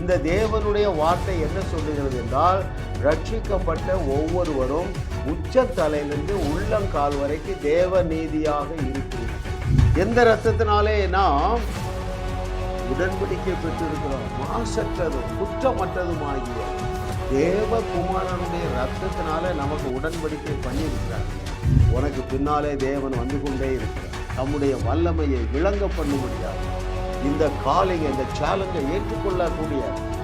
இந்த தேவனுடைய வார்த்தை என்ன சொல்லுகிறது என்றால் ரட்சிக்கப்பட்ட ஒவ்வொருவரும் உச்ச தலையிலிருந்து உள்ளங்கால் வரைக்கும் தேவ நீதியாக இருக்கிறது எந்த ரத்தத்தினாலே நாம் உடன்படிக்கை பெற்றிருக்கிறோம்? மாசற்றதும் குற்றமற்றதுமாகிய தேவகுமாரனுடைய ரத்தத்தினால நமக்கு உடன்படிக்கை பண்ணியிருக்கிறார். உனக்கு பின்னாலே தேவன் வந்து கொண்டே இருக்கிறார். தம்முடைய வல்லமையை விளங்க பண்ணும்படியாக இந்த காலிங்க இந்த சேலஞ்சை ஏற்றுக்கொள்ளக்கூடிய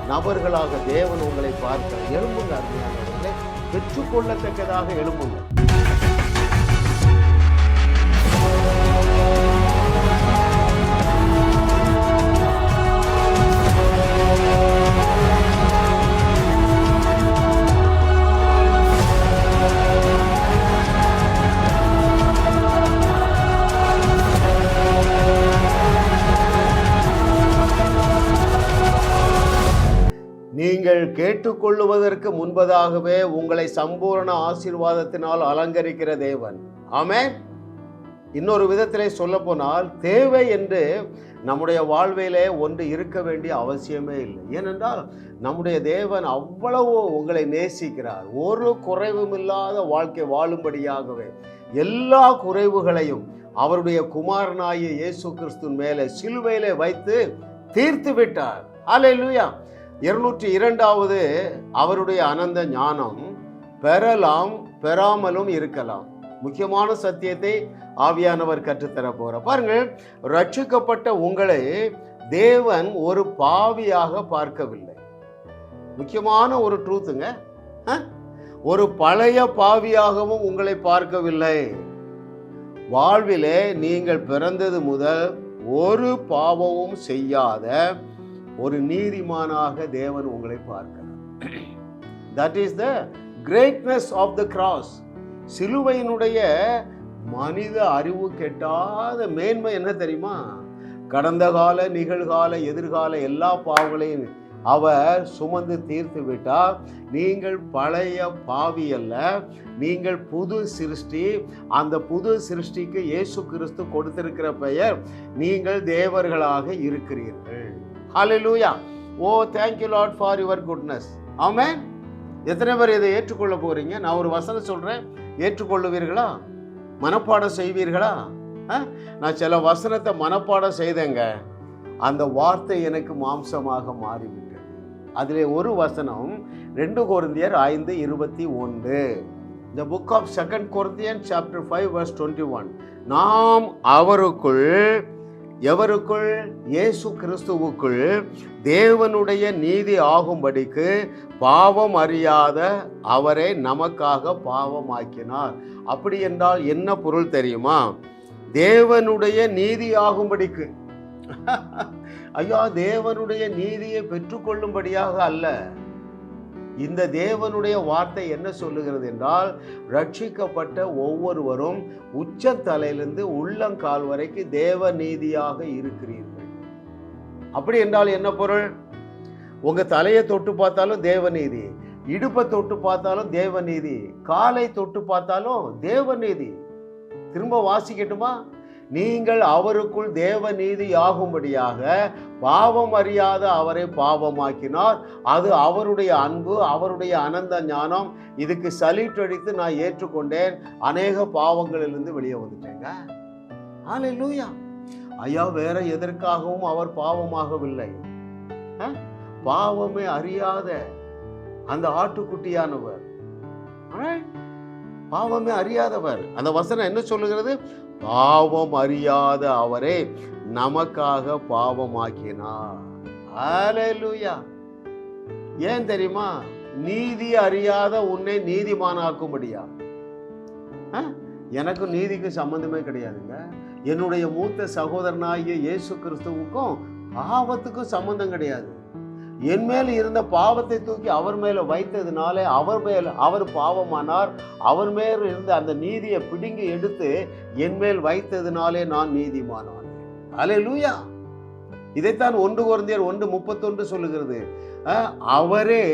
நபர்களாக தேவன் உங்களை பார்க்க எழும்புங்க அருமையானவர்களே. பெற்றுக்கொள்ளத்தக்கதாக எழும்புங்க. ஏற்றுக்கொள்ளுவதற்கு முன்பதாகவே உங்களை சம்பூரண ஆசீர்வாதத்தினால் அலங்கரிக்கிற தேவன். ஆமே இன்னொரு விதத்திலே சொல்ல போனால் தேவை என்று நம்முடைய வாழ்விலே ஒன்று இருக்க வேண்டிய அவசியமே இல்லை. ஏனென்றால் நம்முடைய தேவன் அவ்வளவு உங்களை நேசிக்கிறார். ஒரு குறைவும் இல்லாத வாழ்க்கை வாழும்படியாகவே எல்லா குறைவுகளையும் அவருடைய குமாரனாகிய இயேசு கிறிஸ்துவின் மேலே சிலுவையிலே வைத்து தீர்த்து விட்டார் அல்லேலூயா இருநூற்றி இரண்டாவது அவருடைய அனந்த ஞானம் பெறலாம் பெறாமலும் இருக்கலாம். முக்கியமான சத்தியத்தை ஆவியானவர் கற்றுத்தர போற பாருங்கள் ரட்சிக்கப்பட்ட உங்களை தேவன் ஒரு பாவியாக பார்க்கவில்லை. முக்கியமான ஒரு ட்ரூத்துங்க ஒரு பழைய பாவியாகவும் உங்களை பார்க்கவில்லை. வாழ்விலே நீங்கள் பிறந்தது முதல் ஒரு பாவமும் செய்யாத ஒரு நீதிமானாக தேவன் உங்களை பார்க்கிறார். That is the greatness of the cross சிலுவையினுடைய மனித அறிவு கெட்டாத மேன்மை என்ன தெரியுமா? கடந்த கால நிகழ்கால எதிர்கால எல்லா பாவங்களையும் அவர் சுமந்து தீர்த்து விட்டால் நீங்கள் பழைய பாவி அல்ல நீங்கள் புது சிருஷ்டி. அந்த புது சிருஷ்டிக்கு இயேசு கிறிஸ்து கொடுத்திருக்கிற பெயர் நீங்கள் தேவர்களாக இருக்கிறீர்கள். ஹalleluya ஓ thank you Lord for your goodness ஆமே எத்தனை பேர் இதை ஏற்றுக்கொள்ள போகிறீங்க நான் ஒரு வசனம் சொல்கிறேன் ஏற்றுக்கொள்ளுவீர்களா? மனப்பாடம் செய்வீர்களா? ஆ? நான் சில வசனத்தை மனப்பாடம் செய்தேங்க. அந்த வார்த்தை எனக்கு மாம்சமாக மாறிவிட்டது. அதிலே ஒரு வசனம் ரெண்டு குருந்தியர் ஐந்து இருபத்தி ஒன்று. The book of second Corinthian chapter five verse twenty one நாம் அவருக்குள் எவருக்குள்? இயேசு கிறிஸ்துவுக்குள் தேவனுடைய நீதி ஆகும்படிக்கு பாவம் அறியாத அவரை நமக்காக பாவமாக்கினார். அப்படி என்றால் என்ன பொருள் தெரியுமா? தேவனுடைய நீதி ஆகும்படிக்கு. ஐயா தேவனுடைய நீதியை பெற்றுக்கொள்ளும்படியாக அல்ல. இந்த தேவனுடைய வார்த்தை என்ன சொல்லுகிறது என்றால் ரட்சிக்கப்பட்ட ஒவ்வொருவரும் உச்ச தலையிலிருந்து உள்ளங்கால் வரைக்கும் தேவ நீதியாக இருக்கிறீர்கள். அப்படி என்றால் என்ன பொருள்? உங்க தலையை தொட்டு பார்த்தாலும் தேவநீதி இடுப்பை தொட்டு பார்த்தாலும் தேவநீதி காலை தொட்டு பார்த்தாலும் தேவநீதி. திரும்ப வாசிக்கட்டுமா? நீங்கள் அவருக்குள் தேவ நீதி ஆகும்படியாக பாவம் அறியாத அவரை பாவமாக்கினார். அது அவருடைய அன்பு அவருடைய அனந்த ஞானம். இதுக்கு சல்யூட் அடித்து நான் ஏற்றுக்கொண்டேன். அநேக பாவங்களிலிருந்து வெளியே வந்துட்டேங்க. ஹalleluya ஐயா வேற எதற்காகவும் அவர் பாவமாகவில்லை. பாவமே அறியாத அந்த ஆட்டுக்குட்டியானவர். பாவமே அறியாதவர். அந்த வசனம் என்ன சொல்லுகிறது? பாவம் அறியாத அவரே நமக்காக பாவமாக்கினார். ஹalleluya. ஏன் தெரியுமா? நீதி அறியாத உன்னை நீதிமானாக்கும்படியா? எனக்கும் நீதிக்கும் சம்பந்தமே கிடையாதுங்க. என்னுடைய மூத்த சகோதரனாகிய இயேசு கிறிஸ்துவுக்கும் பாவத்துக்கும் சம்பந்தம் கிடையாது. என் மேல் இருந்த பாவத்தை தூக்கி அவர் மேல வைத்ததுனாலே அவர் மேல் அவர் பாவமானார். அவர் மேல் இருந்த அந்த நீதியை பிடுங்கி எடுத்து என் மேல் வைத்ததுனாலே நான் நீதிமானான் அலே லூயா இதைத்தான் ஒன்று குழந்தையர் ஒன்று முப்பத்தொன்று சொல்லுகிறது. அவரே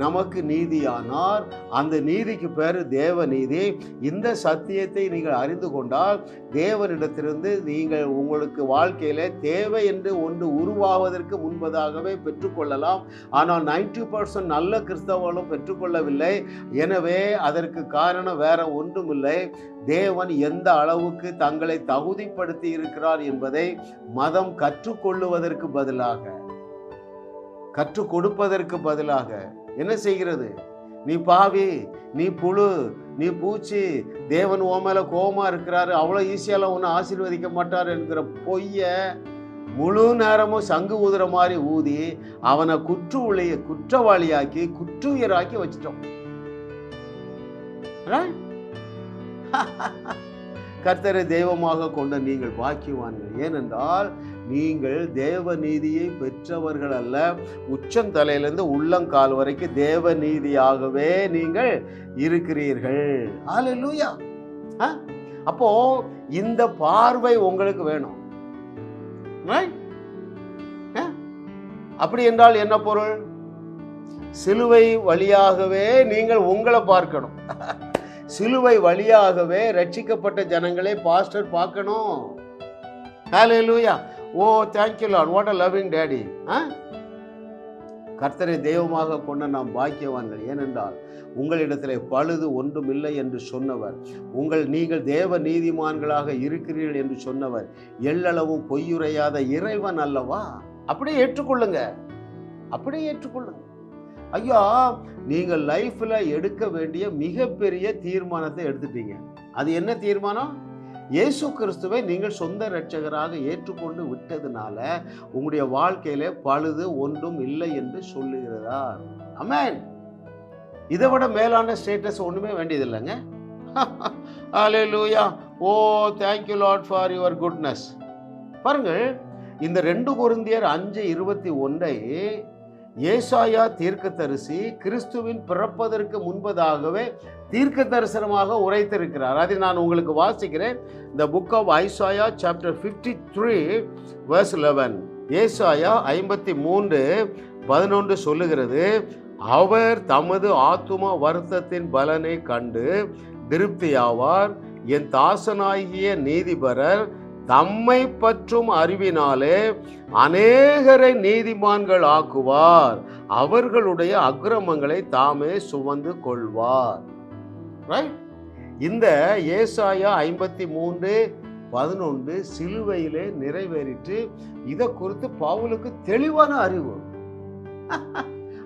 நமக்கு நீதியானார். அந்த நீதிக்கு பேர் தேவ நீதி இந்த சத்தியத்தை நீங்கள் அறிந்து கொண்டால் தேவனிடத்திலிருந்து நீங்கள் உங்களுக்கு வாழ்க்கையில் தேவை என்று ஒன்று உருவாவதற்கு முன்பதாகவே பெற்றுக்கொள்ளலாம். ஆனால் நைன்டி பர்சன்ட் நல்ல கிறிஸ்தவர்களும் பெற்றுக்கொள்ளவில்லை. எனவே அதற்கு காரணம் வேற ஒன்றுமில்லை. தேவன் எந்த அளவுக்கு தங்களை தகுதிப்படுத்தி இருக்கிறார் என்பதை மதம் கற்றுக்கொள்ளுவதற்கு பதிலாக கற்றுக் கொடுப்பதற்கு பதிலாக என்ன செய்கிறது? நீ பாவி நீ புழு நீ பூச்சி தேவன் உன் மேல கோபமா இருக்கிறாரு அவ்வளோ ஈஸியாலாம் ஒன்றும் ஆசீர்வதிக்க மாட்டார் என்கிற பொய்ய முழு நேரமும் சங்கு ஊதுற மாதிரி ஊதி அவனை குற்று உளைய குற்றவாளியாக்கி குற்றுயராக்கி வச்சிட்டோம். கர்த்தரை தெய்வமாக கொண்ட நீங்கள் பாக்கியவான்கள். ஏனென்றால் நீங்கள் தேவ நீதியை பெற்றவர்கள் அல்ல. உச்சந்தலையிலிருந்து உள்ளங்கால் வரைக்கும் தேவ நீதியாகவே நீங்கள் இருக்கிறீர்கள். ஹalleluya ஆ? அப்போ இந்த பார்வை உங்களுக்கு வேணும்? அப்படி என்றால் என்ன பொருள்? சிலுவை வழியாகவே நீங்கள் உங்களை பார்க்கணும். சிலுவை வழியாகவே ரட்சிக்கப்பட்ட ஜனங்களே பாஸ்டர் பார்க்கணும். ஹalleluya ஓ thank you Lord what a loving daddy ah கர்த்தரை தெய்வமாக கொண்ட நாம் பாக்கியவான்கள். ஏனென்றால் உங்களிடத்திலே பழுது ஒன்றும் இல்லை என்று சொன்னவர். உங்கள் நீங்கள் தேவ நீதிமான்களாக இருக்கிறீர்கள் என்று சொன்னவர். எள்ளளவும் பொய்யுரையாத இறைவன் அல்லவா? அப்படியே ஏற்றுக்கொள்ளுங்க. அப்படியே ஏற்றுக்கொள்ளுங்க. ஐயா நீங்கள் லைஃப்பில் எடுக்க வேண்டிய மிகப்பெரிய தீர்மானத்தை எடுத்துட்டீங்க. அது என்ன தீர்மானம்? இயேசு கிறிஸ்துவை நீங்கள் சொந்த இரட்சகராக ஏற்றுக்கொண்டு விட்டதுனால உங்களுடைய வாழ்க்கையில பழுது ஒன்றும் இல்லை என்று சொல்லுகிறதா அமேன் இதை விட மேலான ஸ்டேட்டஸ் ஒன்றுமே வேண்டியதில்லைங்க. லூயா ஓ thank you Lord for your goodness பாருங்கள் இந்த ரெண்டு குருந்தியர் அஞ்சு இருபத்தி ஒன்றை ஏசாயா தீர்க்கதரிசி கிறிஸ்துவின் பிறப்பதற்கு முன்பதாகவே தீர்க்க தரிசனமாக உரைத்திருக்கிறார். அதை நான் உங்களுக்கு வாசிக்கிறேன். இந்த book of Isaiah chapter fifty three verse eleven ஏசாயா ஐம்பத்தி மூன்று பதினொன்று சொல்லுகிறது. அவர் தமது ஆத்தும வருத்தத்தின் பலனை கண்டு திருப்தியாவார். என் தாசனாகிய நீதிபரர் தம்மை பற்றும் அறிவினாலே அநேகரை நீதிமான்கள் ஆக்குவார். அவர்களுடைய அக்கிரமங்களை தாமே சுமந்து கொள்வார். ரைட் இந்த ஏசாயா ஐம்பத்தி மூன்று பதினொன்று சிலுவையிலே நிறைவேறிட்டு இதை குறித்து பவுலுக்கு தெளிவான அறிவு.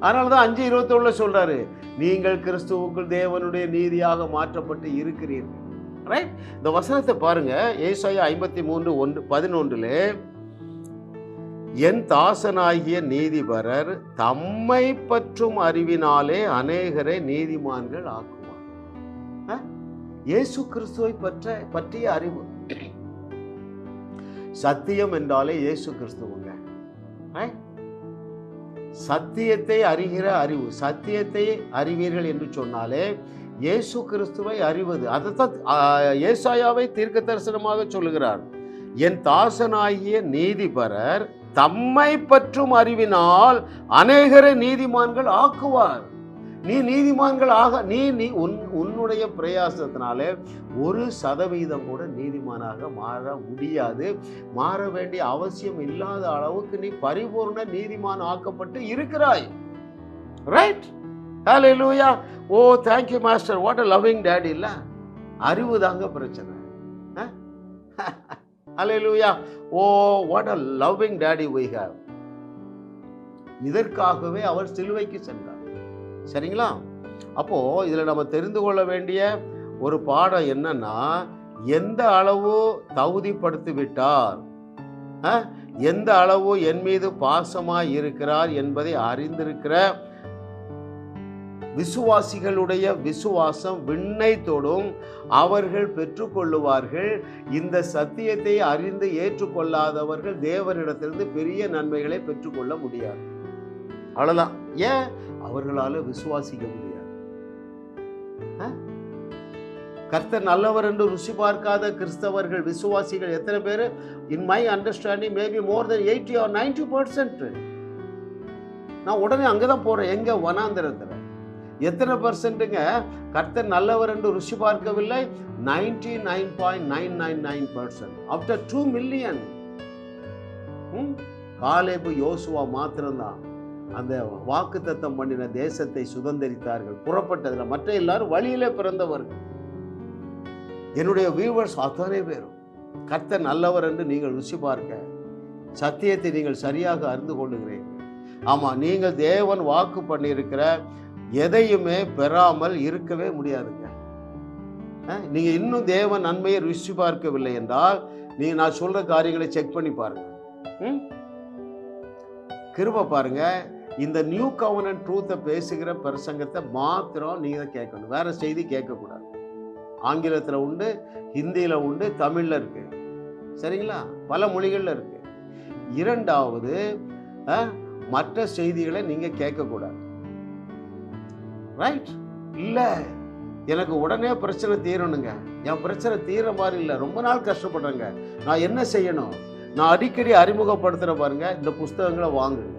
அதனால தான் அஞ்சு இருபத்தொன்னுல சொல்றாரு நீங்கள் கிறிஸ்துவுக்குள் தேவனுடைய நீதியாக மாற்றப்பட்டு இருக்கிறீர்கள். ரைட் இந்த வசனத்தை பாருங்க. ஏசாயா ஐம்பத்தி மூன்று ஒன்று பதினொன்றுல என் தாசனாகிய நீதிபரர் தம்மை பற்றும் அறிவினாலே அநேகரை நீதிமான்கள் ஆக்குவார். இயேசு கிறிஸ்துவை பற்ற பற்றிய அறிவு. சத்தியம் என்றாலே இயேசு கிறிஸ்துவங்க. சத்தியத்தை அறிகிற அறிவு சத்தியத்தை அறிவீர்கள் என்று சொன்னாலே இயேசு கிறிஸ்துவை அறிவது. அதைத்தான் ஏசாயாவை தீர்க்க தரிசனமாக சொல்லுகிறார். என் தாசனாகிய நீதிபரர் தம்மை பற்றும் அறிவினால் அநேகரை நீதிமான்கள் ஆக்குவார். நீ நீதிமான்கள் ஆக நீ நீ உன் உன்னுடைய பிரயாசத்தினாலே ஒரு சதவீதம் கூட நீதிமானாக மாற முடியாது. மாற வேண்டிய அவசியம் இல்லாத அளவுக்கு நீ பரிபூர்ண நீதிமான் ஆக்கப்பட்டு இருக்கிறாய். ரைட் ஹalleluya ஓ thank you master what a loving daddy இல்லை? அறிவு தாங்க பிரச்சனை. ஹalleluya ஓ what a loving daddy we இதற்காகவே அவர் சிலுவைக்கு சென்றார். சரிங்களா? அப்போ இதில் நம்ம தெரிந்து கொள்ள வேண்டிய ஒரு பாடம் என்னன்னா எந்த அளவு தகுதிப்படுத்தி விட்டார்? ஆ? எந்த அளவு என் மீது பாசமாக இருக்கிறார் என்பதை அறிந்திருக்கிற விசுவாசிகளுடைய விசுவாசம் விண்ணை தொடும். அவர்கள் பெற்றுக்கொள்ளுவார்கள். இந்த சத்தியத்தை அறிந்து ஏற்றுக்கொள்ளாதவர்கள் தேவனிடத்திலிருந்து பெரிய நன்மைகளை பெற்றுக்கொள்ள முடியாது. அவ்வளோதான் ஏன்? அவர்களால் விசுவாசிக்க முடியாது. ஆ? கர்த்தர் நல்லவர் என்று ருசி பார்க்காத கிறிஸ்தவர்கள் விசுவாசிகள் எத்தனை பேர்? In my understanding maybe more than eighty or ninety percent நான் உடனே அங்கே தான் போகிறேன் எங்கே? வனாந்திரத்தில். எத்தனை பர்சன்ட்டுங்க கர்த்தர் நல்லவர் என்று ருசி பார்க்கவில்லை. Ninety nine point nine nine nine percent after two million காலேபு யோசுவா மாத்திரம்தான். அந்த வாக்கு தத்தம் பண்ணின தேசத்தை சுதந்திரித்தார்கள். புறப்பட்டதில் மற்ற எல்லாரும் வழியிலே பிறந்தவர்கள். என்னுடைய வியூவர்ஸ் அத்தனை பேரும். கர்த்தர் நல்லவர் என்று நீங்கள் ருசி பார்க்க. சத்தியத்தை நீங்கள் சரியாக அறிந்து கொள்ளுகிறீர்கள். ஆமாம் நீங்கள் தேவன் வாக்கு பண்ணியிருக்கிற எதையுமே பெறாமல் இருக்கவே முடியாதுங்க. நீங்க இன்னும் தேவன் நன்மையை ருசி பார்க்கவில்லை என்றால் நீங்க நான் சொல்ற காரியங்களை செக் பண்ணி பாருங்க. ம்? பாருங்க. இந்த நியூ கவர்னன் ட்ரூத்தை பேசுகிற பிரசங்கத்தை மாத்திரம் நீங்க தான் கேட்கணும். வேற செய்தி கேட்கக்கூடாது. ஆங்கிலத்தில் உண்டு ஹிந்தியில் உண்டு தமிழில் இருக்கு. சரிங்களா? பல மொழிகளில் இருக்கு. இரண்டாவது மற்ற செய்திகளை நீங்கள் கேட்கக்கூடாது. ரைட் இல்லை. எனக்கு உடனே பிரச்சனை தீரணுங்க. என் பிரச்சனை தீர மாதிரி இல்லை. ரொம்ப நாள் கஷ்டப்படுறேங்க. நான் என்ன செய்யணும்? நான் அடிக்கடி அறிமுகப்படுத்துகிற பாருங்க. இந்த புஸ்தகங்களை வாங்குங்க.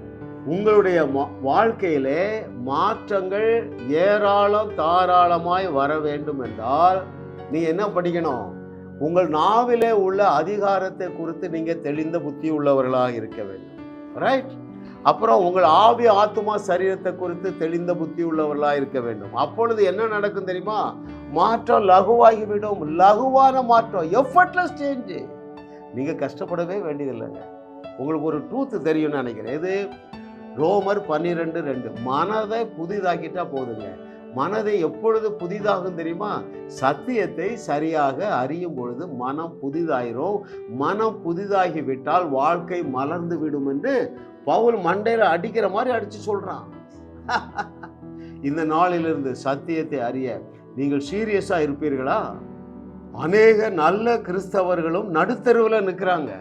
உங்களுடைய மா- வாழ்க்கையிலே மாற்றங்கள் ஏராளம் தாராளமாய் வர வேண்டும் என்றால் நீ என்ன படிக்கணும்? உங்கள் நாவிலே உள்ள அதிகாரத்தை குறித்து நீங்கள் தெளிந்த புத்தி உள்ளவர்களாக இருக்க வேண்டும். ரைட் அப்புறம் உங்கள் ஆவி ஆத்துமா சரீரத்தை குறித்து தெளிந்த புத்தி உள்ளவர்களாக இருக்க வேண்டும். அப்பொழுது என்ன நடக்கும் தெரியுமா? மாற்றம் லகுவாகிவிடும் லகுவான மாற்றம். எஃபர்ட்லெஸ் சேஞ்ச் நீங்கள் கஷ்டப்படவே வேண்டியதில்லைங்க. உங்களுக்கு ஒரு ட்ரூத்து தெரியும்னு நினைக்கிறேன். இது ரோமர் பன்னிரெண்டு ரெண்டு. மனதை புதிதாக்கிட்டா போதுங்க. மனதை எப்பொழுது புதிதாகும் தெரியுமா? சத்தியத்தை சரியாக அறியும் பொழுது மனம் புதிதாயிரும். மனம் புதிதாகிவிட்டால் வாழ்க்கை மலர்ந்து விடும் என்று பவுல் மண்டையில் அடிக்கிற மாதிரி அடித்து சொல்கிறான் இந்த நாளிலிருந்து சத்தியத்தை அறிய நீங்கள் சீரியஸாக இருப்பீர்களா? அநேக நல்ல கிறிஸ்தவர்களும் நடுத்தருவில் நிற்கிறாங்க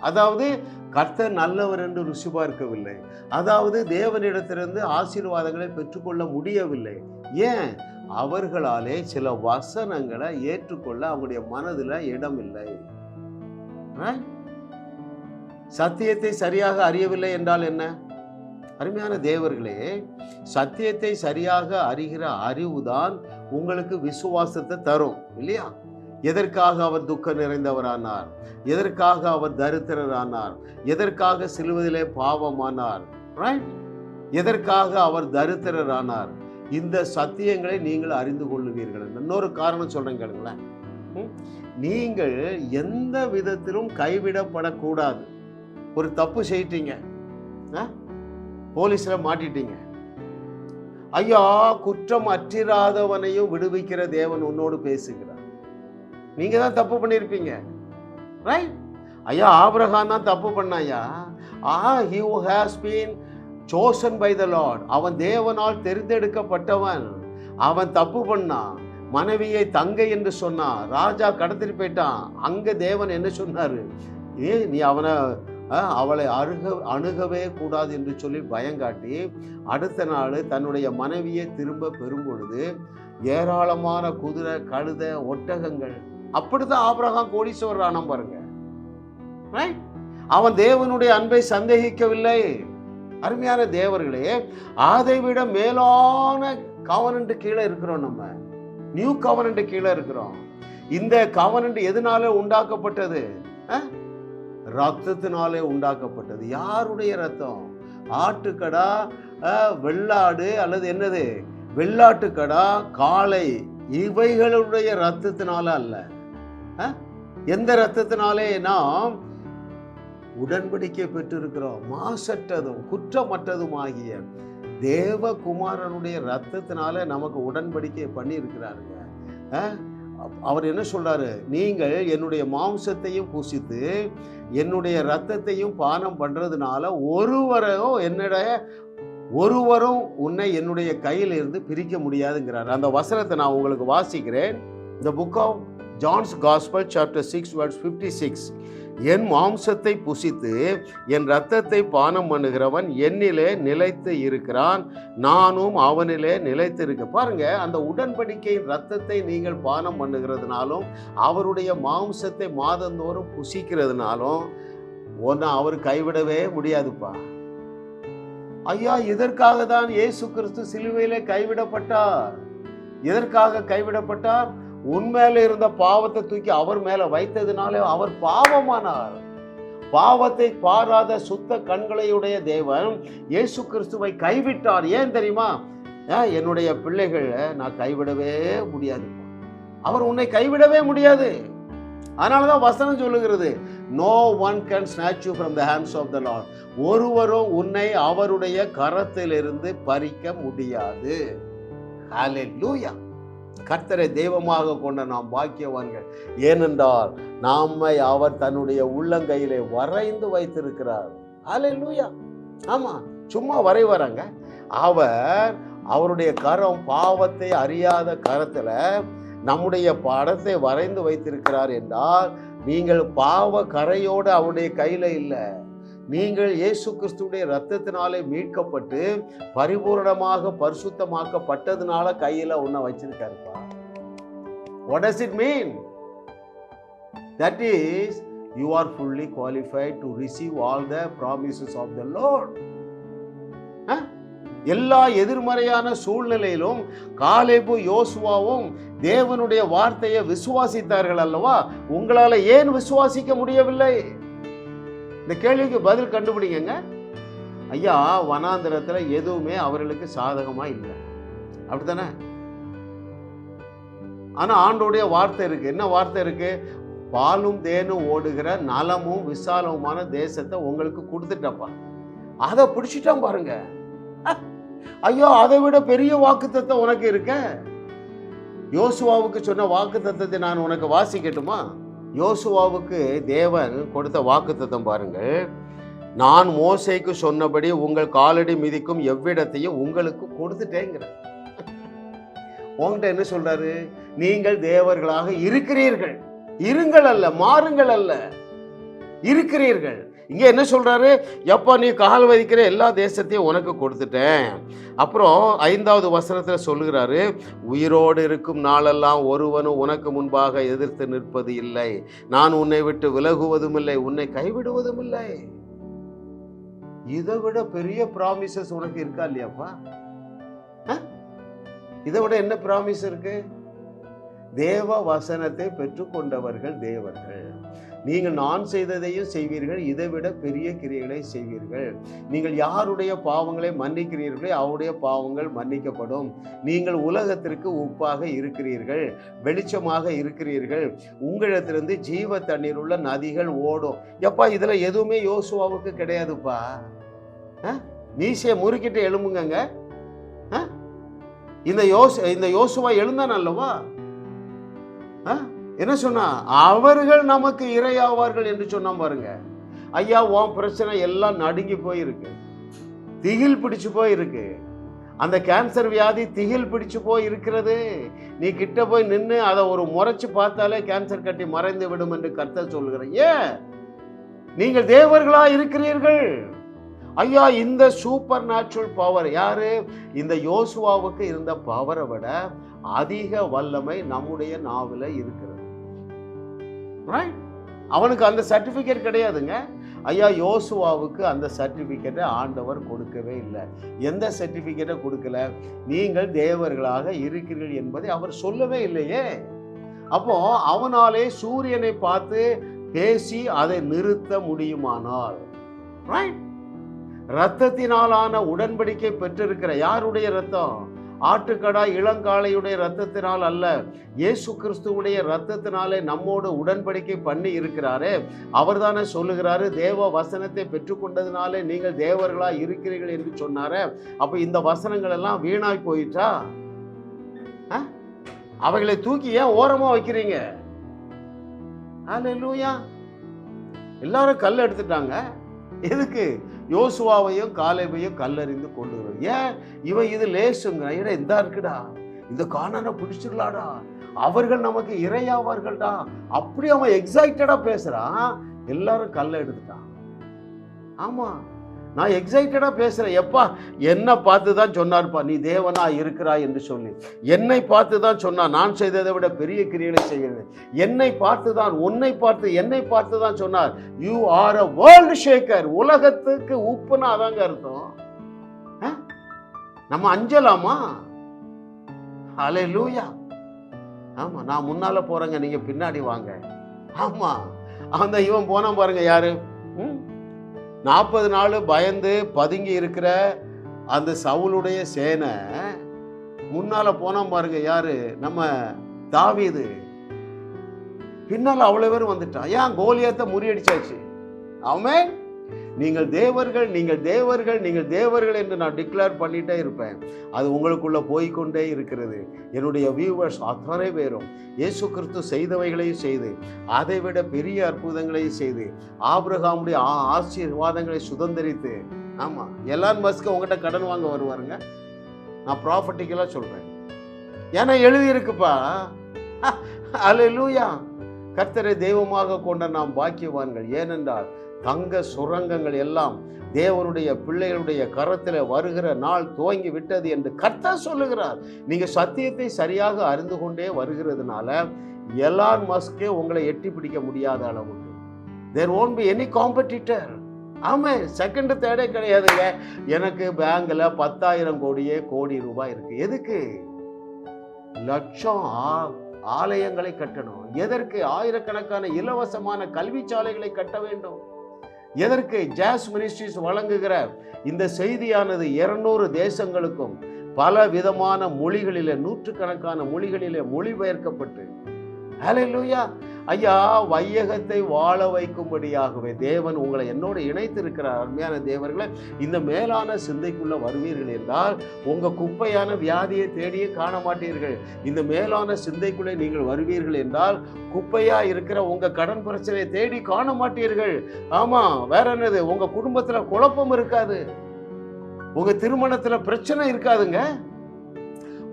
அதாவது கர்த்தர் நல்லவர் என்று ருசி பார்க்கவில்லை. அதாவது தேவனிடத்திலிருந்து ஆசீர்வாதங்களை பெற்றுக்கொள்ள முடியவில்லை. ஏன்? அவர்களாலே சில வசனங்களை ஏற்றுக்கொள்ள அவங்களுடைய மனதில் இடம் இல்லை சத்தியத்தை சரியாக அறியவில்லை என்றால் என்ன? அருமையான தேவர்களே சத்தியத்தை சரியாக அறிகிற அறிவுதான் உங்களுக்கு விசுவாசத்தை தரும் இல்லையா? எதற்காக அவர் துக்கம் நிறைந்தவரானார்? எதற்காக அவர் தரித்திரரானார்? எதற்காக சிலுவதிலே பாவமானார்? ரைட் எதற்காக அவர் தரித்திரரானார்? இந்த சத்தியங்களை நீங்கள் அறிந்து கொள்ளுவீர்கள் இன்னொரு காரணம் சொல்றேன் கேளுங்களேன். நீங்கள் எந்த விதத்திலும் கைவிடப்படக்கூடாது. ஒரு தப்பு செய்யிட்டீங்க. ஆ? மாட்டிட்டீங்க. ஐயா குற்றம் அற்றிராதவனையும் விடுவிக்கிற தேவன் உன்னோடு பேசுகிறார். நீங்க தான் தப்பு பண்ணியிருப்பீங்க ரைட் ஐயா ஆபிரகான் தான் தப்பு பண்ணாயா? ஆ he has been chosen by the Lord அவன் தேவனால் தெரிந்தெடுக்கப்பட்டவன். அவன் தப்பு பண்ணான் மனைவியை தங்கை என்று சொன்னான் ராஜா கடத்திட்டு போயிட்டான். அங்கே தேவன் என்ன சொன்னார்? ஏ நீ அவனை அவளை அருக அணுகவே கூடாது என்று சொல்லி பயங்காட்டி அடுத்த நாள் தன்னுடைய மனைவியை திரும்ப பெறும் பொழுது ஏராளமான குதிரை கழுத ஒட்டகங்கள் அப்படித்தான் ஆபிரகாம் கோடீஸ்வரர் ஆனம் பாருங்க. அவன் தேவனுடைய அன்பை சந்தேகிக்கவில்லை. அருமையான தேவர்களே அதை விட மேலான கவனண்டு கீழே இருக்கிறோம் நம்ம. நியூ கவனண்டு கீழே இருக்கிறோம். இந்த கவனண்டு எதனால உண்டாக்கப்பட்டது? ரத்தத்தினாலே உண்டாக்கப்பட்டது. யாருடைய ரத்தம்? ஆட்டுக்கடா வெள்ளாடு அல்லது என்னது? வெள்ளாட்டுக்கடா காளை இவைகளுடைய ரத்தத்தினால அல்ல. எந்த ரத்தத்தினாலே நாம் உடன்படிக்கை பெற்றிருக்கிறோம்? மாசற்றதும் குற்றமற்றதும் ஆகிய தேவகுமாரனுடைய ரத்தத்தினால நமக்கு உடன்படிக்கை பண்ணியிருக்கிறாருங்க. அவர் என்ன சொல்றாரு? நீங்கள் என்னுடைய மாம்சத்தையும் புசித்து என்னுடைய ரத்தத்தையும் பானம் பண்றதுனால ஒருவரும் என்னுடைய ஒருவரும் உன்னை என்னுடைய கையில் இருந்து பிரிக்க முடியாதுங்கிறார். அந்த வசனத்தை நான் உங்களுக்கு வாசிக்கிறேன். இந்த book of John's gospel chapter six words fifty six என் மாம்சத்தை புசித்து என் இரத்தத்தை பானம் பண்ணுகிறவன் என்னிலே நிலைத்து இருக்கிறான். நானும் அவனிலே நிலைத்து இருக்க பாருங்க அந்த உடன்படிக்கையின் ரத்தத்தை நீங்கள் பானம் பண்ணுகிறதுனாலும் அவருடைய மாம்சத்தை மாதந்தோறும் புசிக்கிறதுனாலும் ஒன்று அவர் கைவிடவே முடியாதுப்பா. ஐயா இதற்காக தான் இயேசு கிறிஸ்து சிலுவையிலே கைவிடப்பட்டார்? எதற்காக கைவிடப்பட்டார்? உன் மேல இருந்த பாவத்தை தூக்கி அவர் மேல வைத்ததுனாலே அவர் பாவமானார். பாவத்தை பாராத சுத்த கண்களையுடைய தேவன் இயேசு கிறிஸ்துவை கைவிட்டார். ஏன் தெரியுமா? என்னுடைய பிள்ளைகளை நான் கைவிடவே முடியாது. அவர் உன்னை கைவிடவே முடியாது. அதனாலதான் வசனம் சொல்லுகிறது no one can snatch you from the hands of the Lord ஒருவரும் உன்னை அவருடைய கரத்திலிருந்து பறிக்க முடியாது. ஹalleluya கர்த்தரை தெய்வமாக கொண்ட நாம் பாக்கியவான்கள். ஏனென்றால் நாமை அவர் தன்னுடைய உள்ளங்கையிலே வரைந்து வைத்திருக்கிறார். அலுவியா ஆமாம் சும்மா வரைவராங்க. அவர் அவருடைய கரம் பாவத்தை அறியாத கரத்தில் நம்முடைய படத்தை வரைந்து வைத்திருக்கிறார் என்றால் நீங்கள் பாவ கரையோடு அவருடைய கையில் இல்லை. நீங்கள் இயேசு கிறிஸ்துடைய ரத்தத்தினாலே மீட்கப்பட்டு பரிபூரணமாக பரிசுத்தமாக்கப்பட்டதுனால கையில உன்னை வச்சிருக்காருப்பா. What does it mean that is you are fully qualified to receive all the promises of the Lord ah? எல்லா எதிர்மறையான சூழ்நிலையிலும் காலேபு யோசுவாவும் தேவனுடைய வார்த்தையை விசுவாசித்தார்கள் அல்லவா? உங்களால ஏன் விசுவாசிக்க முடியவில்லை? இந்த கேள்விக்கு பதில் கண்டுபிடிங்க ஐயா வனாந்திரத்தில் எதுவுமே அவர்களுக்கு சாதகமாக இல்லை. அப்படித்தானே? ஆனால் ஆண்டோடைய வார்த்தை இருக்கு. என்ன வார்த்தை இருக்கு? பாலும் தேனும் ஓடுகிற நலமும் விசாலமுமான தேசத்தை உங்களுக்கு கொடுத்துட்டப்பா. அதை பிடிச்சிட்டான் பாருங்க. ஐயோ அதை விட பெரிய வாக்குத்தத்தை உனக்கு இருக்க? யோசுவாவுக்கு சொன்ன வாக்குத்தத்தை நான் உனக்கு வாசிக்கட்டுமா? யோசுவாவுக்கு தேவன் கொடுத்த வாக்குத்தத்தம் பாருங்கள். நான் மோசைக்கு சொன்னபடி உங்கள் காலடி மிதிக்கும் எவ்விடத்தையும் உங்களுக்கு கொடுத்துட்டேங்கிற உங்கள்கிட்ட என்ன சொல்றாரு? நீங்கள் தேவர்களாக இருக்கிறீர்கள். இருங்கள் அல்ல மாறுங்கள் அல்ல. இருக்கிறீர்கள். இங்கே என்ன சொல்கிறாரு எப்பா நீ கால் வதிக்கிற எல்லா தேசத்தையும் உனக்கு கொடுத்துட்டேன். அப்புறம் ஐந்தாவது வசனத்தில் சொல்லுகிறாரு உயிரோடு இருக்கும் நாளெல்லாம் ஒருவனும் உனக்கு முன்பாக எதிர்த்து நிற்பது இல்லை. நான் உன்னை விட்டு விலகுவதும் இல்லை உன்னை கைவிடுவதும் இல்லை. இதை விட பெரிய ப்ராமிசஸ் உனக்கு இருக்கா இல்லையாப்பா? இதை விட என்ன ப்ராமிஸ் இருக்கு? தேவ வசனத்தை பெற்றுக்கொண்டவர்கள் தேவர்கள். நீங்கள் நான் செய்ததையும் செய்வீர்கள் இதைவிட பெரிய கிரியைகளை செய்வீர்கள். நீங்கள் யாருடைய பாவங்களை மன்னிக்கிறீர்களோ அவருடைய பாவங்கள் மன்னிக்கப்படும். நீங்கள் உலகத்திற்கு உப்பாக இருக்கிறீர்கள் வெளிச்சமாக இருக்கிறீர்கள். உங்களிடத்திலிருந்து ஜீவ தண்ணீர் உள்ள நதிகள் ஓடும். எப்பா இதில் எதுவுமே யோசுவாவுக்கு கிடையாதுப்பா. மீசையை முறுக்கிட்டு எழும்புங்கங்க. இந்த யோசு இந்த யோசுவா எழுந்தான் அல்லவா ஆ? என்ன சொன்னா அவர்கள் நமக்கு இரையாவார்கள் என்று சொன்னா பாருங்க. ஐயா உன் பிரச்சனை எல்லாம் நடுங்கி போயிருக்கு. திகில் பிடிச்சு போயிருக்கு. அந்த கேன்சர் வியாதி திகில் பிடிச்சு போய் இருக்கிறது நீ கிட்ட போய் நின்று அதை ஒரு முறைச்சு பார்த்தாலே கேன்சர் கட்டி மறைந்து விடும் என்று கர்த்தர் சொல்கிறேன் ஏன்? நீங்கள் தேவர்களா இருக்கிறீர்கள். ஐயா இந்த சூப்பர் நேச்சுரல் பவர் யாரு? இந்த யோசுவாவுக்கு இருந்த பவரை விட அதிக வல்லமை நம்முடைய நாவில் இருக்கிறது. ரைட் அவனுக்கு அந்த சர்டிஃபிகேட் கிடையாதுங்க. ஐயா யோசுவாவுக்கு அந்த சர்டிஃபிகேட்டை ஆண்டவர் கொடுக்கவே இல்லை. எந்த சர்டிஃபிகேட்டை கொடுக்கல? நீங்கள் தேவர்களாக இருக்கிறீர்கள் என்பதை அவர் சொல்லவே இல்லையே. அப்போ அவனாலே சூரியனை பார்த்து பேசி அதை நிறுத்த முடியுமானால்? Right? ரத்தத்தினாலான உடன்படிக்கை பெற்றிருக்கிற யாருடைய ரத்தம் ஆட்டுக்கடா இளங்காளையுடைய ரத்தத்தினால் அல்ல. இயேசு கிறிஸ்துவுடைய ரத்தத்தினாலே நம்மோடு உடன்படிக்கை பண்ணி இருக்கிறாரே. அவர் தானே சொல்லுகிறாரு தேவ வசனத்தை பெற்றுக்கொண்டதுனாலே நீங்கள் தேவர்களா இருக்கிறீர்கள் என்று சொன்னாரே. அப்ப இந்த வசனங்கள் எல்லாம் வீணாய் போயிட்டா அவைகளை தூக்கி ஏன் ஓரமா வைக்கிறீங்க? ஹalleluya. எல்லாரும் கல் எடுத்துட்டாங்க. எதுக்கு? யோசுவாவையும் காலைவையும் கல்லறிந்து கொள்ளுகிறோம் ஏன்? இவன் இது லேசுங்க ஏடா இந்தா இருக்குடா. இந்த காணனை பிடிச்சிடலாடா அவர்கள் நமக்கு இரையாவார்கள்டா அப்படி அவன் எக்ஸைட்டடா பேசுகிறான் எல்லாரும் கல்லை எடுத்துட்டான். ஆமாம் நான் எக்ஸைட்டடாக பேசுகிறேன் எப்பா என்னை பார்த்து தான் சொன்னார்ப்பா. நீ தேவனா இருக்கிறாய் என்று சொல்லி. என்னை பார்த்து தான் சொன்னார் நான் செய்ததை விட பெரிய கிரியலை செய்கிறது. என்னை பார்த்து தான் உன்னை பார்த்து என்னை பார்த்து தான் சொன்னார். You are a world shaker உலகத்துக்கு உப்புனா அதாங்க அர்த்தம். நம்ம அஞ்சலாமா? அலே லூயா ஆமாம் நான் முன்னால் போகிறேங்க நீங்கள் பின்னாடி வாங்க. ஆமாம் அந்த இவன் போனான் பாருங்க யாரு? நாற்பது நாள் பயந்து பதுங்கி இருக்கிற அந்த சவுளுடைய சேனை முன்னால் போனோம் பாருங்க யாரு? நம்ம தாவிது. பின்னால் அவ்வளோ பேர் வந்துட்டான். ஏன் கோலியத்தை முறியடிச்சாச்சு? அவன் நீங்கள் தேவர்கள் நீங்கள் தேவர்கள் நீங்கள் தேவர்கள் என்று நான் டிக்ளேர் பண்ணிட்டே இருப்பேன். அது உங்களுக்குள்ளே போய்க்கொண்டே இருக்கிறது. என்னுடைய வியூவர்ஸ் அத்தனை பேரும் இயேசு கிறிஸ்து செய்தவைகளையும் செய்து அதை விட பெரிய அற்புதங்களையும் செய்து ஆபிரகாமுடைய ஆசீர்வாதங்களை சுதந்திரித்து ஆமாம் எலான் மஸ்க்கு உங்ககிட்ட கடன் வாங்க வருவாருங்க. நான் ப்ராஃபட்டிக்கலாக சொல்கிறேன் ஏன்னா எழுதியிருக்குப்பா. அல்லேலூயா கர்த்தரை தெய்வமாக கொண்ட நாம் பாக்கியவான்கள். ஏனென்றால் தங்க சுரங்கங்கள் எல்லாம் தேவனுடைய பிள்ளைகளுடைய கரத்தில் வருகிற நாள் துவங்கி விட்டது என்று கர்த்தர் சொல்லுகிறார். நீங்கள் சத்தியத்தை சரியாக அறிந்து கொண்டே வருகிறதுனால எலான் மஸ்கே உங்களை எட்டி பிடிக்க முடியாத அளவுக்கு. There won't be any competitor ஆமாம் செகண்ட் தேர்டே கிடையாதுங்க. எனக்கு பேங்கில் பத்தாயிரம் கோடியே கோடி ரூபாய் இருக்குது எதுக்கு? லட்சம் ஆ- ஆலயங்களை கட்டணும். எதற்கு? ஆயிரக்கணக்கான இலவசமான கல்வி சாலைகளை கட்ட வேண்டும். எதற்கு ஜாஸ் மினிஸ்ட்ரிஸ் வழங்குகிற இந்த செய்தியானது இருநூறு தேசங்களுக்கும் பல விதமான மொழிகளிலே நூற்றுக்கணக்கான மொழிகளிலே மொழிபெயர்க்கப்பட்டு ஹalleluya. ஐயா வையகத்தை வாழ வைக்கும்படியாகவே தேவன் உங்களை என்னோடு இணைத்திருக்கிறார். அருமையான தேவர்களை இந்த மேலான சிந்தைக்குள்ள வருவீர்கள் என்றால் உங்க குப்பையான வியாதியை தேடியே காண மாட்டீர்கள். இந்த மேலான சிந்தைக்குள்ளே நீங்கள் வருவீர்கள் என்றால் குப்பையா இருக்கிற உங்க கடன் பிரச்சனையை தேடி காண மாட்டீர்கள். ஆமா வேற என்னது? உங்க குடும்பத்துல குழப்பம் இருக்காது. உங்க திருமணத்துல பிரச்சனை இருக்காதுங்க.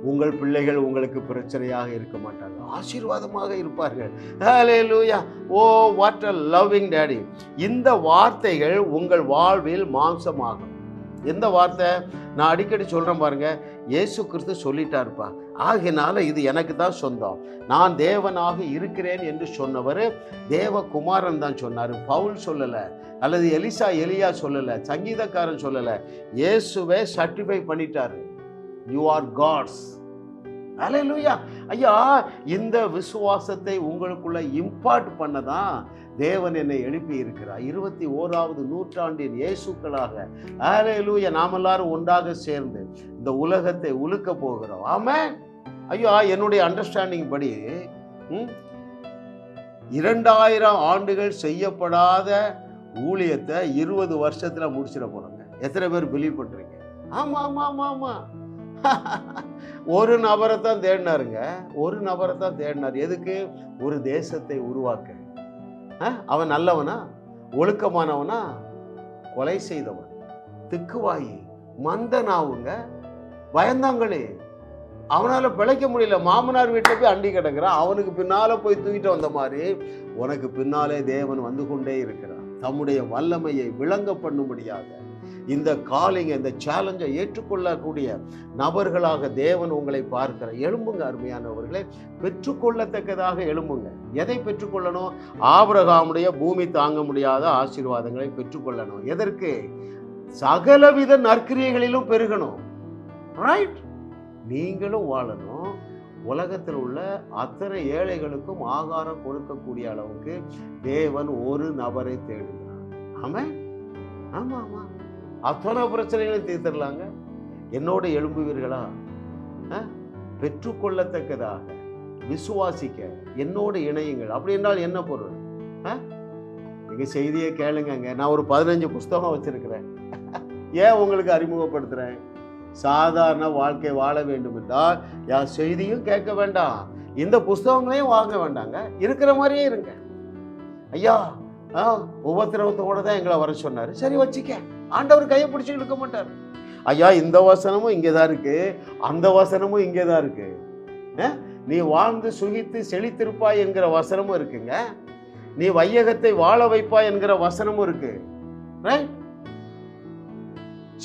உங்கள் பிள்ளைகள் உங்களுக்கு பிரச்சனையாக இருக்க மாட்டாங்க. ஆசீர்வாதமாக இருப்பார்கள். ஹalleluya oh what a loving daddy இந்த வார்த்தைகள் உங்கள் வாழ்வில் மாம்சமாகும். எந்த வார்த்தை? நான் அடிக்கடி சொல்கிறேன் பாருங்க. இயேசு கிறிஸ்து சொல்லிட்டாருப்பா. ஆகினால இது எனக்கு தான் சொந்தம். நான் தேவனாக இருக்கிறேன் என்று சொன்னவர் தேவகுமாரன் தான் சொன்னார். பவுல் சொல்லலை. அல்லது எலிசா எலியா சொல்லலை. சங்கீதக்காரன் சொல்லலை. இயேசுவே சர்டிஃபை பண்ணிட்டாரு. யூ ஆர் காட்ஸ் அலையலுயா ஐயா இந்த விசுவாசத்தை உங்களுக்குள்ள இம்பார்ட் பண்ணதான் தேவன் என்னை எழுப்பி இருக்கிறார் இருபத்தி ஓராவது நூற்றாண்டின் இயேசுக்களாக. அலையலூயா நாம் எல்லாரும் ஒன்றாக சேர்ந்து இந்த உலகத்தை உழுக்க போகிறோம். ஆமே ஐயா என்னுடைய அண்டர்ஸ்டாண்டிங் படி இரண்டாயிரம் ஆண்டுகள் செய்யப்படாத ஊழியத்தை இருபது வருஷத்துல முடிச்சிட போறோங்க. எத்தனை பேர் பிலீவ் பண்றீங்க? ஆமா ஆமா ஆமா ஆமா. ஒரு நபரை தான் தேடினாருங்க. ஒரு நபரை தான் தேடினார். எதுக்கு? ஒரு தேசத்தை உருவாக்க. அவன் நல்லவனா? ஒழுக்கமானவனா? கொலை செய்தவன். திக்குவாயி. மந்தனாவுங்க. பயந்தாங்களே. அவனால பிழைக்க முடியல. மாமனார் வீட்டில் போய் அண்டி கிடக்கிறான். அவனுக்கு பின்னால போய் தூக்கிட்டு வந்த மாதிரி உனக்கு பின்னாலே தேவன் வந்து கொண்டே இருக்கிறான் தம்முடைய வல்லமையை விளங்க பண்ணும்படியாக இந்த காலிங்க இந்த சேலஞ்சை ஏற்றுக்கொள்ளக்கூடிய நபர்களாக தேவன் உங்களை பார்க்கிற. எழும்புங்க அருமையானவர்களே. பெற்றுக்கொள்ளத்தக்கதாக எழும்புங்க. எதை பெற்றுக்கொள்ளணும்? ஆபரகாமுடைய பூமி தாங்க முடியாத ஆசீர்வாதங்களை பெற்றுக்கொள்ளணும். எதற்கு? சகலவித நற்கிரியைகளிலும் பெருகணும். ரைட் நீங்களும் வாழணும். உலகத்தில் உள்ள அத்தனை ஏழைகளுக்கும் ஆகாரம் கொடுக்கக்கூடிய அளவுக்கு தேவன் ஒரு நபரை தேடுகிறார். ஆமாம் ஆமாம் ஆமாம். அத்தனை பிரச்சனைகளையும் தீர்த்திடலாங்க. என்னோட எழும்புவீர்களா? பெற்றுக்கொள்ளத்தக்கதாக விசுவாசிக்க என்னோட இணையுங்கள். அப்படி என்றால் என்ன பொருள்? அஹ்? செய்தியை கேளுங்கங்க. நான் ஒரு பதினஞ்சு புஸ்தகம் வச்சிருக்கிறேன். ஏன் உங்களுக்கு அறிமுகப்படுத்துறேன்? சாதாரண வாழ்க்கை வாழ வேண்டும் என்றால் யார் செய்தியும் கேட்க வேண்டாம். இந்த புஸ்தகங்களையும் வாங்க வேண்டாங்க. இருக்கிற மாதிரியே இருங்க. ஐயா உபத்திரவத்தோட தான் எங்களை வர சொன்னார். சரி வச்சுக்க. ஆண்டவர் கையை பிடிச்சி இழுக்க மாட்டார். ஐயா இந்த வசனமும் இங்கே தான் இருக்கு. அந்த வசனமும் இங்கே தான் இருக்கு நீ வாழ்ந்து சுகித்து செழித்திருப்பாய் என்கிற வசனமும் இருக்குங்க. நீ வையகத்தை வாழ வைப்பாய் என்கிற வசனமும் இருக்கு. ரைட்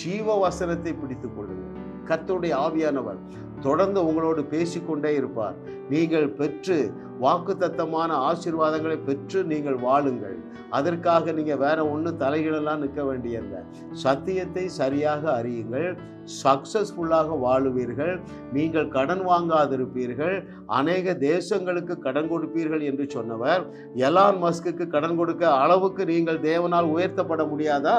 ஜீவ வசனத்தை பிடித்துக் கொள்ளுங்க கர்த்தருடைய ஆவியானவர் தொடர்ந்து உங்களோடு பேசிக்கொண்டே இருப்பார். நீங்கள் பெற்று வாக்குத்தத்தமான ஆசீர்வாதங்களை பெற்று நீங்கள் வாழுங்கள். அதற்காக நீங்கள் வேற ஒன்றும் தலைகளெல்லாம் நிற்க வேண்டியதில்லை. சத்தியத்தை சரியாக அறியுங்கள். சக்சஸ்ஃபுல்லாக வாழுவீர்கள். நீங்கள் கடன் வாங்காதிருப்பீர்கள். அநேக தேசங்களுக்கு கடன் கொடுப்பீர்கள் என்று சொன்னவர். எலான் மஸ்குக்கு கடன் கொடுக்க அளவுக்கு நீங்கள் தேவனால் உயர்த்தப்பட முடியாதா?